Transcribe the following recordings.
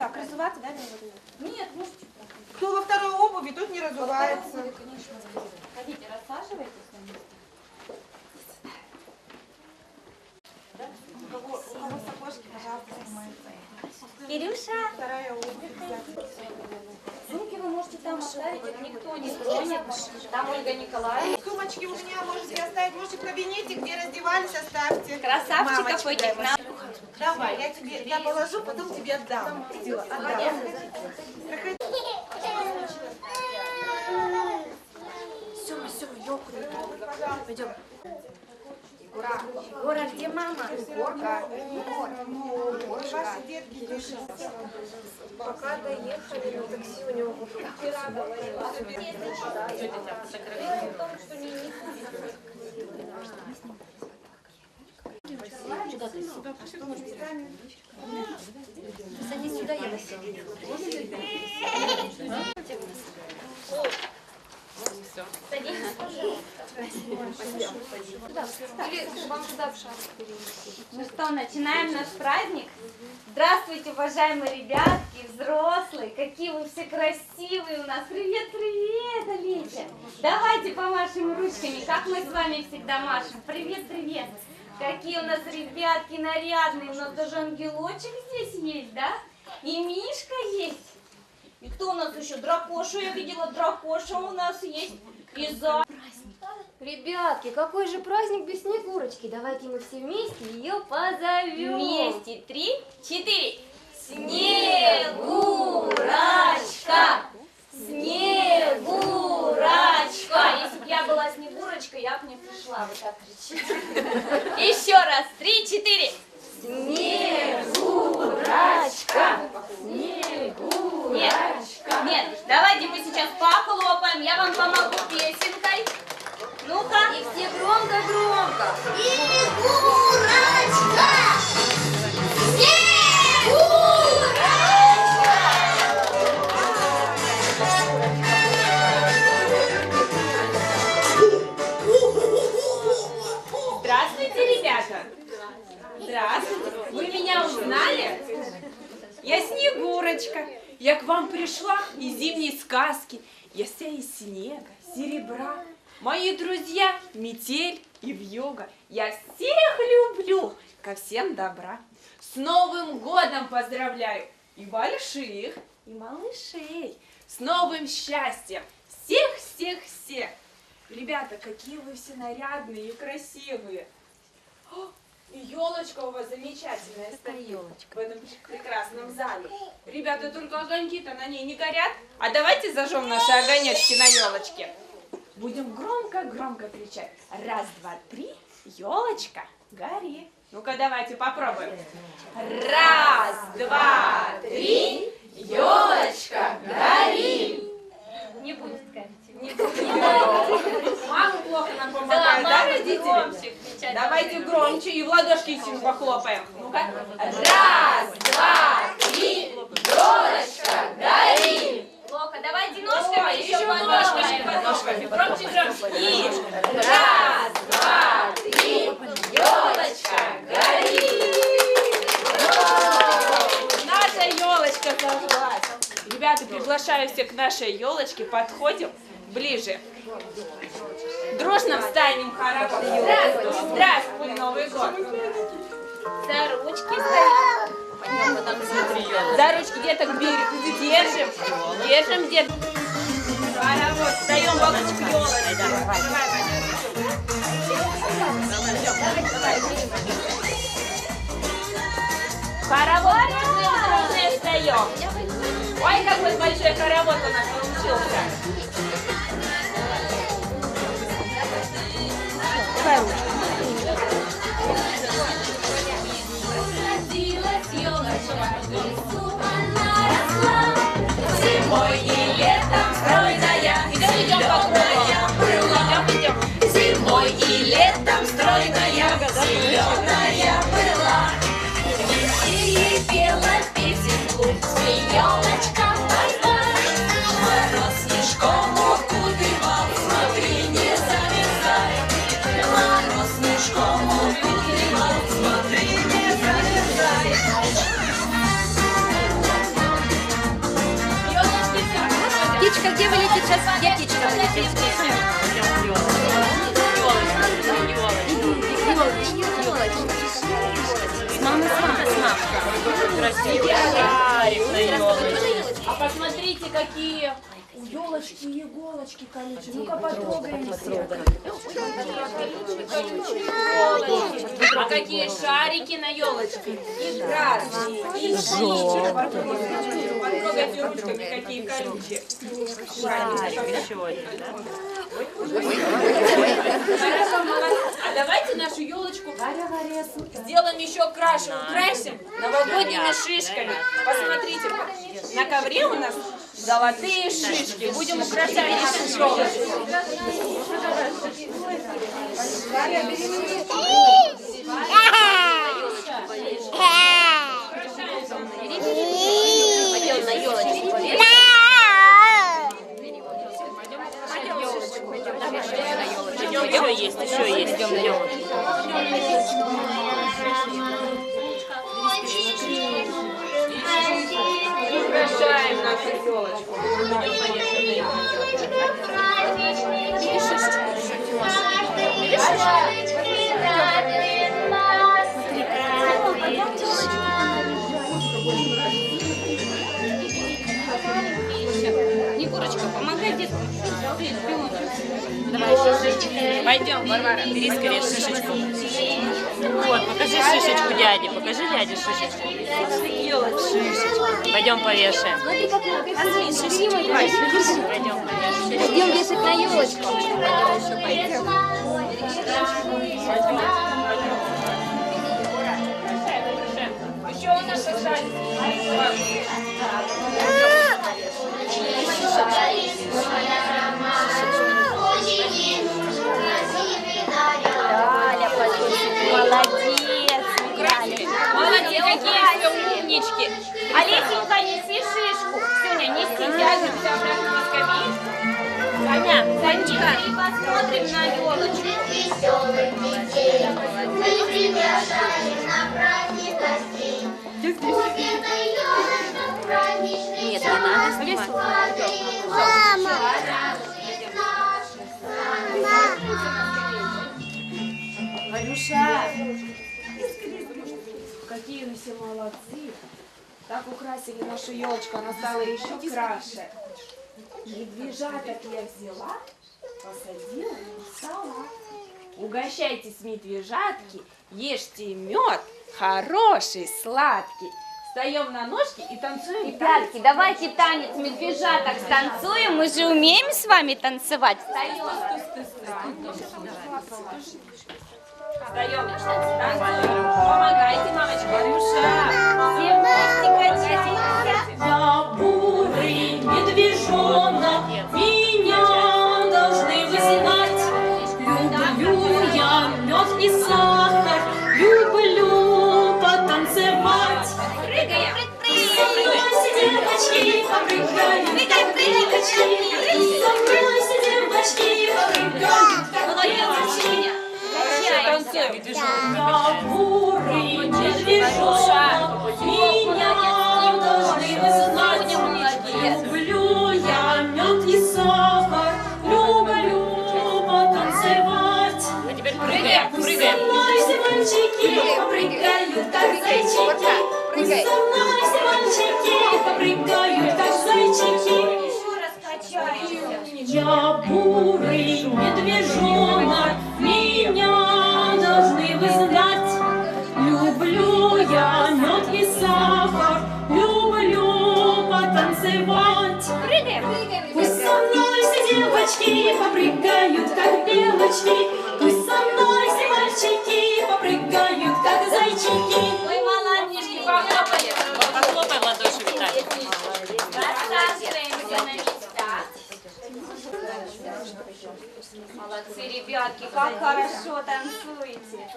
Так, разуваться, да, Лена Нет, можете. Кто во второй обуви, тот не разувается. Вторую, конечно, Ходите, рассаживайтесь на месте. У кого, у кого сапожки, пожалуйста, снимаются. Кирюша, Вторая обувь. Сумки вы можете там оставить, их никто не тронет. Там Ольга Николаевна. Сумочки у меня можете оставить, можете в кабинете, где раздевались, оставьте. красавчиков этих нам. Давай, я тебе, я положу, потом тебе отдам. Отдам. Сема, Сема, елку Пойдем. Егора, где мама? Егорка. Ваши детки держат. Пока доехали на такси у него Садись сюда, я Ну что, начинаем наш праздник? Здравствуйте, уважаемые ребятки, взрослые, какие вы все красивые у нас. Привет, привет, Олеся. Давайте помашем ручками, как мы с вами всегда машем. Привет, привет. Какие у нас ребятки нарядные, у нас даже ангелочек здесь есть, да? И Мишка есть. И кто у нас еще? Дракоша, я видела, Дракоша у нас есть. И за... Ребятки, какой же праздник без Снегурочки? Давайте мы все вместе ее позовем. Вместе. Три, четыре. Снегурочка! Снегурочка! Если бы я была Снегурочкой, я бы не пришла. Вы так кричите. Еще раз. Три, четыре. Снегурочка! Снегурочка! Нет, нет, давайте мы сейчас похлопаем. Я вам помогу песенкой. Ну-ка. И все громко-громко. Здравствуйте, метель и вьюга. Я всех люблю, ко всем добра. С Новым годом поздравляю и больших, и малышей. С новым счастьем всех-всех-всех. Ребята, какие вы все нарядные и красивые. О, и елочка у вас замечательная стоит в этом прекрасном зале. Ребята, только огоньки-то на ней не горят. А давайте зажжем наши огонечки на елочке. Будем громко-громко кричать. Раз, два, три. Елочка, гори. Ну-ка, давайте попробуем. Раз, два, три. Елочка, гори. Не будет, скажите. Не будет. Мама плохо нам помогает, да, родители? громче кричать. Давайте громче и в ладошки сильно похлопаем. Ну-ка. Раз, два, три. Елочка, гори. Плохо. Давайте ножками Ой, еще еще ножками, похлопаем. ножками. Громче, громче. И раз, два, три. Елочка, гори. Наша елочка зажглась. Ребята, приглашаю всех к нашей елочке. Подходим ближе. Дружно встанем хоровод. Здравствуй, здравствуй, Новый год. За ручки стоим. За ручки деток бери- держим. Держим деток. Хоровод. Встаем вокруг елочки. Давай, Хоровод дружно встаем. Ой, какой большой хоровод у нас получился. Зимой и летом стройная, сейчас? Я птичка летите. А посмотрите, какие у елочки иголочки колючие. Ну-ка потрогаем все. А какие шарики на елочке? И красные, и синие. Потрогайте ручками, какие колючие. Хорошо, молодцы. А давайте нашу елочку сделаем еще краше, украсим новогодними шишками. Посмотрите, на ковре у нас золотые шишки. Будем украшать нашу елочку. Еще есть, еще есть. Идем, Украшаем нашу елочку. Егорочка, помогай деткам. Пойдем, Варвара, бери скорее шишечку. Вот, покажи шишечку дяде, шишечку. Шишечку. Пойдем повешаем. Смотри, как красиво. Пойдем повешаем. Ждем вешать на елочку. Еще у нас остались. Умнички. Олесенька, неси шишку. Сюня, неси, Сядемся обратно на скамеечку. Саня, Санечка, и посмотрим на елочку. Нет, не надо снимать. Варюша, какие вы все молодцы. Так украсили нашу елочку, она стала еще краше. Медвежаток я взяла, посадила на стола. Угощайтесь, медвежатки, ешьте мед, хороший, сладкий. Встаем на ножки и танцуем Ребятки, давайте танец медвежаток станцуем. Мы же умеем с вами танцевать. Встаем. Встаем, танцуем. Помогайте, мамочка. Варюша. Как девочки. Как белочки. Пусть со мной все мальчики попрыгают, как зайчики. Ой, молодчики, похлопали. Похлопай в ладоши, Виталий. Молодцы, ребятки, как хорошо танцуете.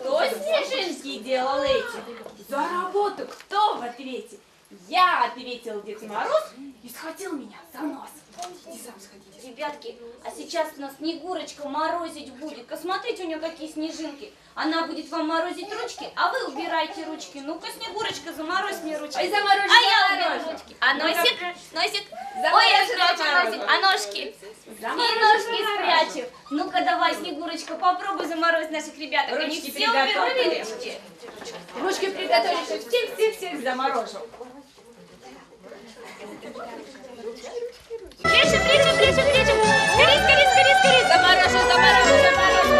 Кто снежинки делал эти? За работу кто в ответе? Я ответил Дед Мороз и схватил меня за нос. Иди сам сходите. Ребятки, а сейчас у нас Снегурочка морозить будет. Посмотрите, у нее какие снежинки. Она будет вам морозить ручки, а вы убирайте ручки. Ну-ка, Снегурочка, заморозь мне ручки. Ой, заморожу, а я заморожу. уберу ручки. А носик? Носик? Ой, я спрячу носик. А ножки? И ножки спрячу. Ну-ка давай, Снегурочка, попробуй заморозить наших ребяток. Они Ручки все уберут ручки. Ручки приготовили, что всех-всех-всех заморожу. Прячем, прячем, прячем, прячем. Скорей, скорей, скорей, скорей. Заморожу, заморожу, заморожу.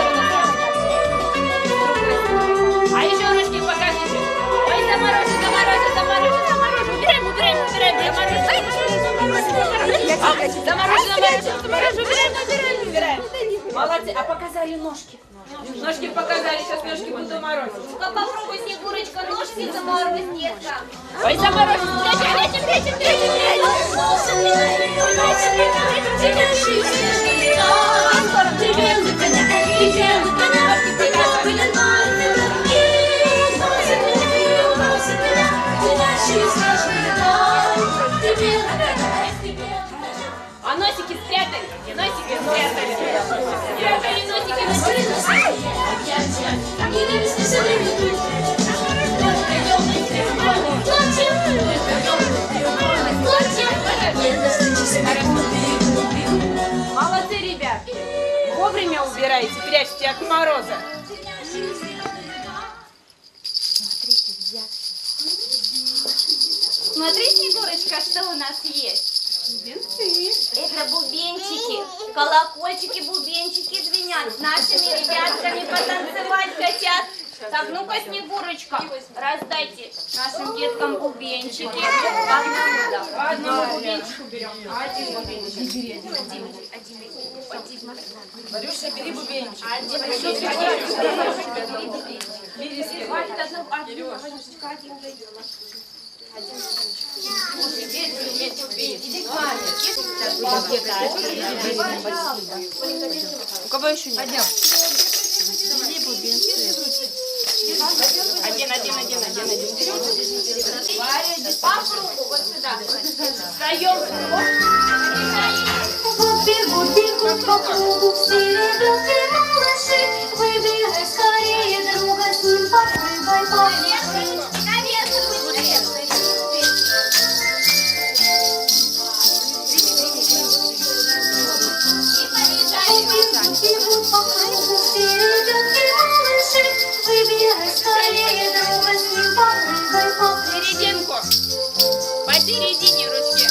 А еще ручки покажите. Ой, заморожу, заморожу, заморожу, заморожу. Убираем, убираем, убираем, заморожу. Заморожу, заморожу, заморожу, убираем, убираем, убираем. Молодцы. А показали ножки? Ножки показали, сейчас ножки буду морозить. Ну-ка Снегурочка, ножки заморозь, детка. Ой, заморожу. Прячем, прячем, прячем, прячем, А носики спрятали, носики спрятали. Спрятали носики, носики. Молодцы, Вовремя убирайте, прячьте от мороза. Смотри, Снегурочка, что у нас есть. Это бубенчики, колокольчики, бубенчики звенят. Нашими ребятками потанцевать хотят. Так, ну-ка, Снегурочка, раздайте нашим деткам бубенчики. По одному, бубенчику берем. Один бубенчик. Варюша, бери бубенчик. Бери, Хватит одну, один. У кого еще нет? Пойдем. Один, один, один, один, один. По кругу, вот сюда. Встаем. Вот бегут, бегут по кругу все ребятки малыши. Выбирай скорее друга, с ним попрыгай, попляши. Наверх, попляши. Серединку. Посередине ручки.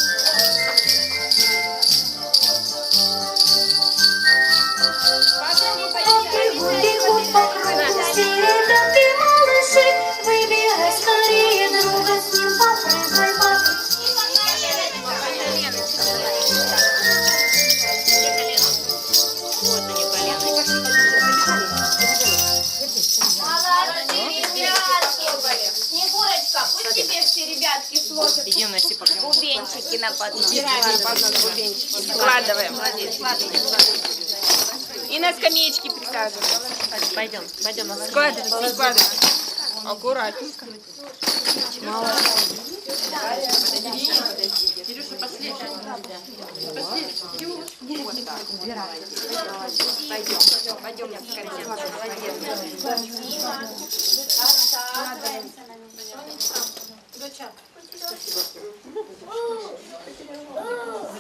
Бегут, бегут по Пусть тебе все ребятки сложат бубенчики на поднос. Складываем. И на скамеечке присаживаем. Пойдем, пойдем. на Складывайте, складывайте. Аккуратненько.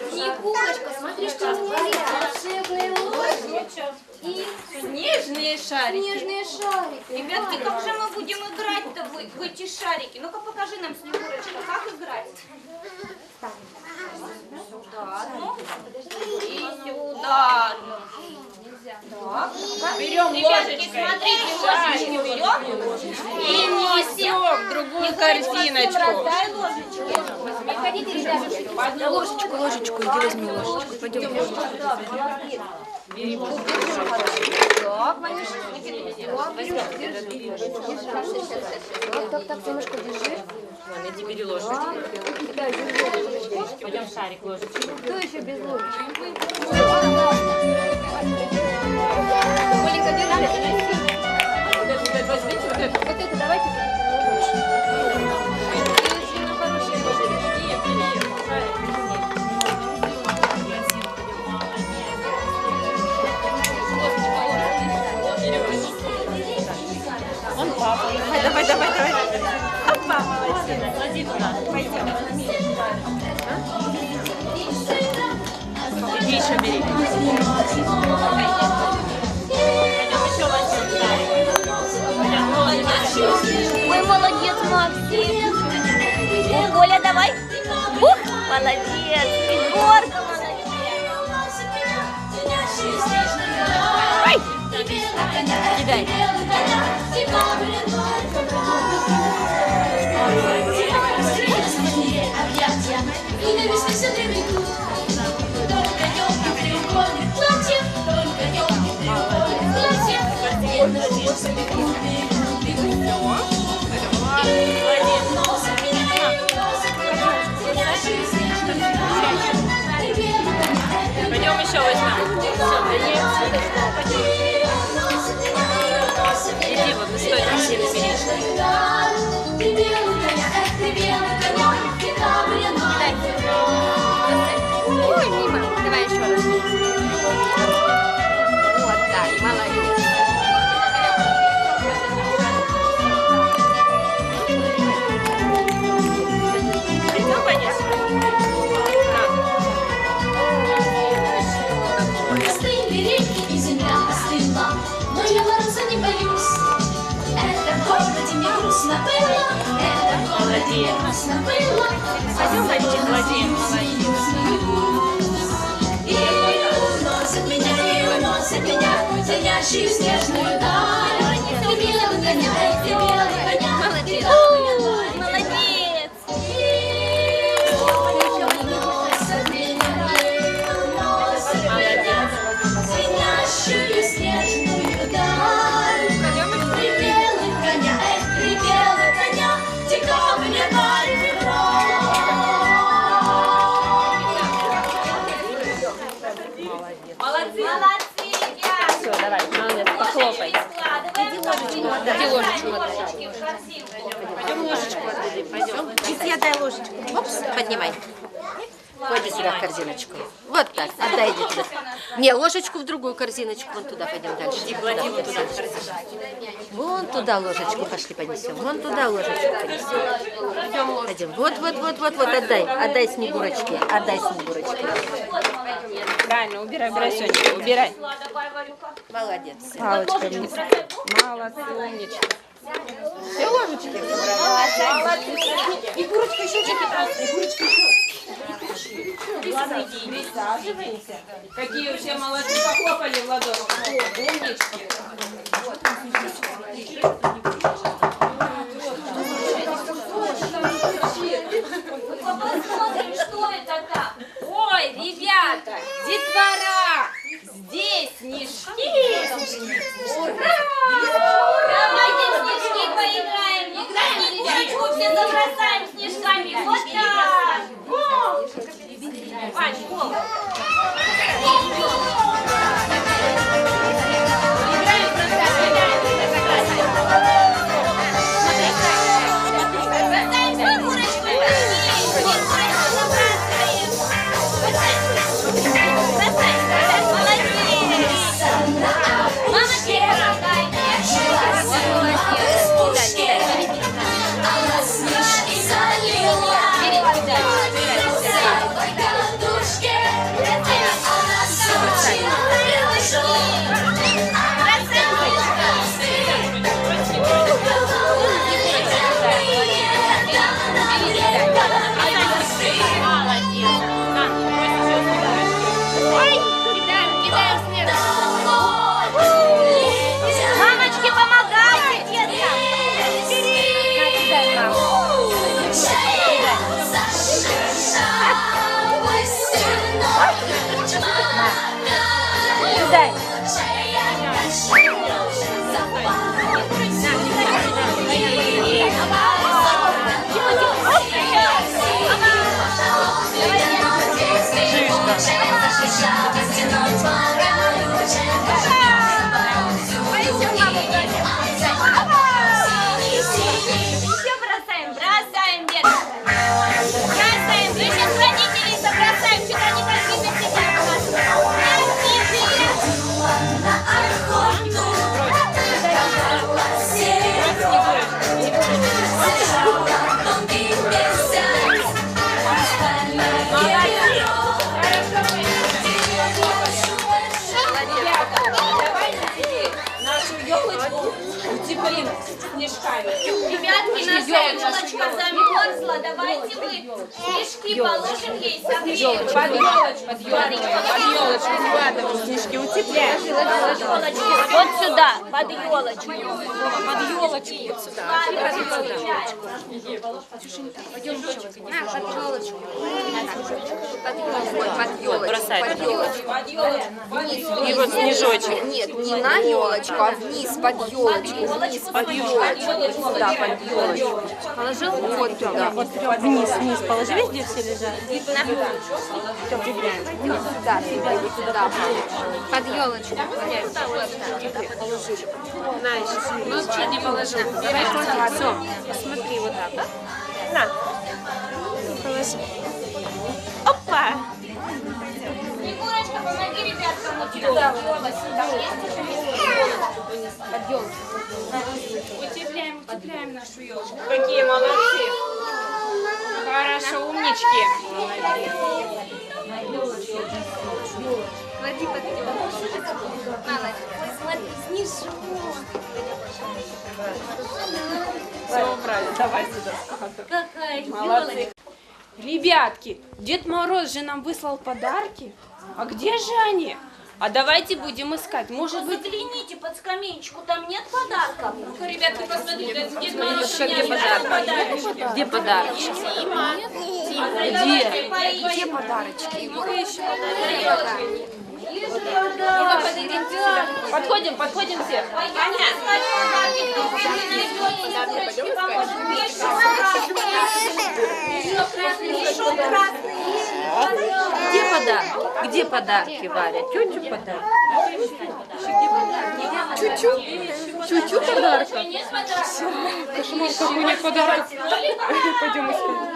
Снегурочка, смотри, что у меня есть. Волшебные ложки и Снежные шарики. снежные шарики. Ребятки, как же мы будем играть-то в, в эти шарики? Ну-ка покажи нам, Снегурочка, как играть? Сюда одну и сюда одну. Берем Ребятки, ложечкой. смотрите, ложечку берем и. Несем в другую корзиночку. Ложечку. Ложечку, ложечку, иди возьми ложечку. Пойдем. Так, Ванюша. Так, так, так, немножко держи. Иди бери ложечку. Ложечку. Пойдем шарик ложечку. Кто еще без ложечки? Оленька, держи. Вот это, вот это, возьмите вот это. Вот это давайте. Он папа. Давай, давай, давай, давай. Опа, молодец. Клади туда. Пойдем. Иди еще бери. Молодец, Максим. О, Коля, давай. Ух, молодец. Егорка, молодец. Кидай. И на Пойдем еще возьмем. Иди, вот, стой, там все набери. В было. Пойдем, Вадик, Владимир, И уносят меня, и уносят меня, в звенящую снежную. Поднимай. Ходи сюда в корзиночку. Вот так, отдай иди туда. Не, ложечку в другую корзиночку. Вон туда пойдем дальше. Туда, вон туда. Вон туда ложечку пошли понесем. Вон туда ложечку понесем. Пойдем. Вот, вот, вот, вот, вот, отдай. Отдай снегурочке. Отдай снегурочке. Правильно, убирай, убирай, Сонечка, убирай. Молодец. Палочкой вниз. Молодцы, умничка. Все ложечки? Егорочка, еще чуть-чуть. Егорочка, еще. Присаживаемся. Какие все молодцы, похлопали в ладоши. О, умнички. Посмотрим, что это так. Ой, ребята, детвора, здесь снежки. Ура! Давайте в снежки поиграем. Играем, снежечку все забросаем снежками. Вот так. Ребятки, наша елочка замерзла. Давайте мы снежки положим ей, согреем. Под елочку, под елочку, под елочку складываем снежки, утепляем. Вот сюда, под елочку. Под елочку. Под елочку. бросай Под туда. елочку. И вот снежочек. Нет, не на елочку, а вниз под елочку. Вниз под елочку. Да, под елочку. Положил вот туда. Вот Вниз, вниз положи, везде все лежат. сюда, сюда, вот сюда. Под елочку. Ну, что не положил? Давай, все. Посмотри, вот так, да? На. Положи. Опа! Егорочка, помоги ребяткам утюга. Утепляем нашу елочку. Какие молодцы. Хорошо, умнички. Клади под Все правильно. Давай сюда. Какая Молодцы. Ребятки, Дед Мороз же нам выслал подарки. А где же они? А давайте будем искать. Может быть, Загляните под скамеечку, там нет подарков. ну-ка, ребятки, посмотрите. Дед Мороз Где подарочки? Где подарочки? Где? Где подарочки? Подходим, подходим все. Где подарки? Где подарки, Варя? Тетю подарки? Чуть-чуть. Чуть-чуть подарка. Кошмар, какой у них подарок. Пойдем искать.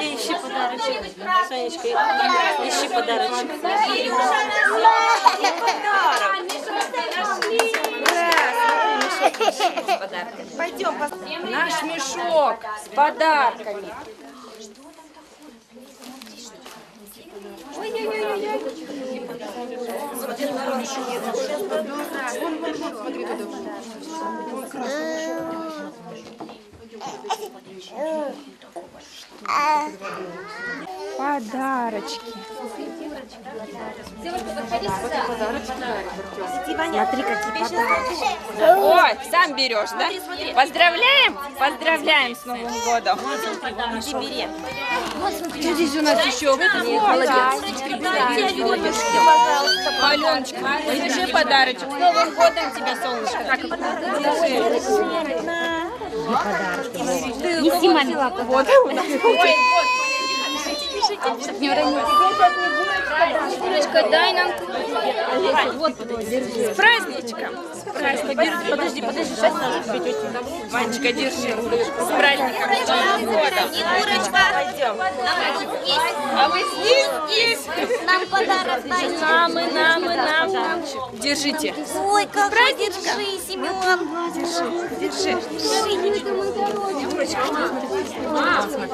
Ищи подарочек. Сонечка, ищи подарочек. Пойдем, Наш мешок с подарками. Смотри, туда. Подарочки. Смотри, какие подарки. Ой, сам берешь, да? Поздравляем? Поздравляем с Новым годом. Здесь у нас еще Аленочка, держи подарочек. С Новым годом тебя, солнышко. Так, Неси маме. вот. Ой, вот. Егорочка, дай нам С праздничком. С праздником. Подожди, подожди, сейчас надо пить Ванечка, держи. С праздником. С Новым годом. Пойдем. А вы здесь? Нам подарок дайте. Нам и нам, и нам. Держите. Ой, какой держи, Семен.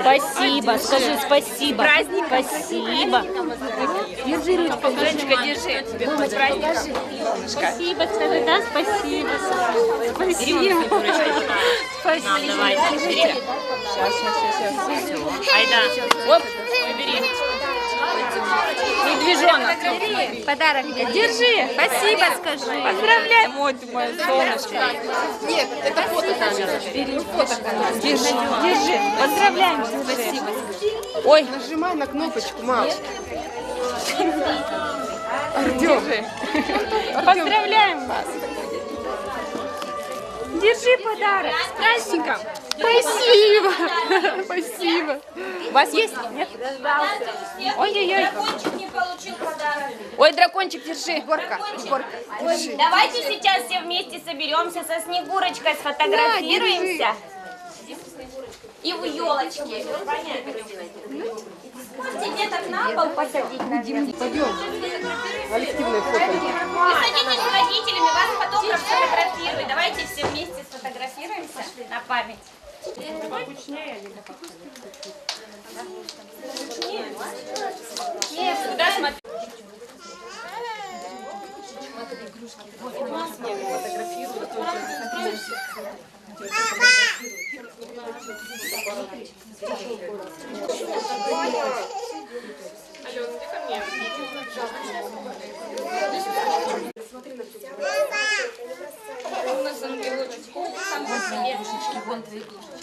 Спасибо, скажи спасибо. Праздник. Спасибо. Держи ручку. Леночка, держи. Спасибо, скажи, да, спасибо. Спасибо. Нам давай, бери. Сейчас, сейчас, сейчас. Айда. Оп, Бери. Медвежонок. Подарок мне. Держи. Спасибо скажи. Поздравляем, вот мое солнышко. Нет, это фото Бери фото Держи, держи. Поздравляем. Спасибо. Ой, Нажимай на кнопочку, мам. держи. Поздравляем вас. Держи подарок. С праздником. Спасибо. Спасибо. У вас есть? Нет? Ой-ой-ой. Дракончик не получил подарок. Ой, дракончик, держи. Егорка, Егорка, держи. Давайте сейчас все вместе соберемся со Снегурочкой, сфотографируемся. И у елочки. Можете деток на пол посадить, наверное. Коллективное фото. Вы садитесь с родителями, вас фотограф сфотографирует. Давайте все вместе сфотографируемся на память. Нет, куда смотреть? Алена, ну ты ко мне смотри на все. У нас ангелочек. Сам по себе. Вон две душечки.